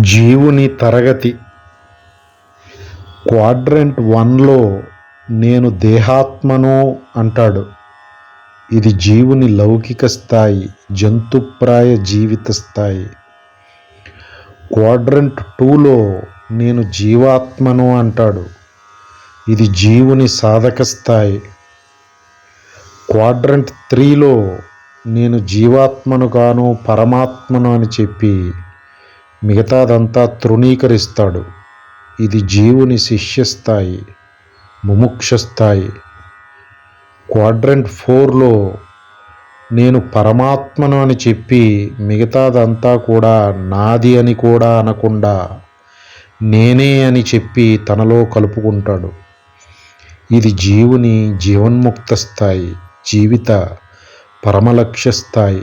జీవుని తరగతి. క్వాడ్రంట్ వన్లో నేను దేహాత్మను అంటాడు. ఇది జీవుని లౌకిక స్థాయి జంతుప్రాయ జీవిత స్థాయి. క్వాడ్రంట్ టూలో నేను జీవాత్మను అంటాడు. ఇది జీవుని సాధక స్థాయి. క్వాడ్రంట్ త్రీలో నేను జీవాత్మను గాను పరమాత్మను అని చెప్పి మిగతాదంతా తృణీకరిస్తాడు. ఇది జీవుని శిష్యస్థాయి ముముక్షస్థాయి. క్వాడ్రంట్ ఫోర్లో నేను పరమాత్మను అని చెప్పి మిగతాదంతా కూడా నాది అని కూడా అనకుండా నేనే అని చెప్పి తనలో కలుపుకుంటాడు. ఇది జీవుని జీవన్ముక్త స్థాయి జీవిత పరమలక్ష్య స్థాయి.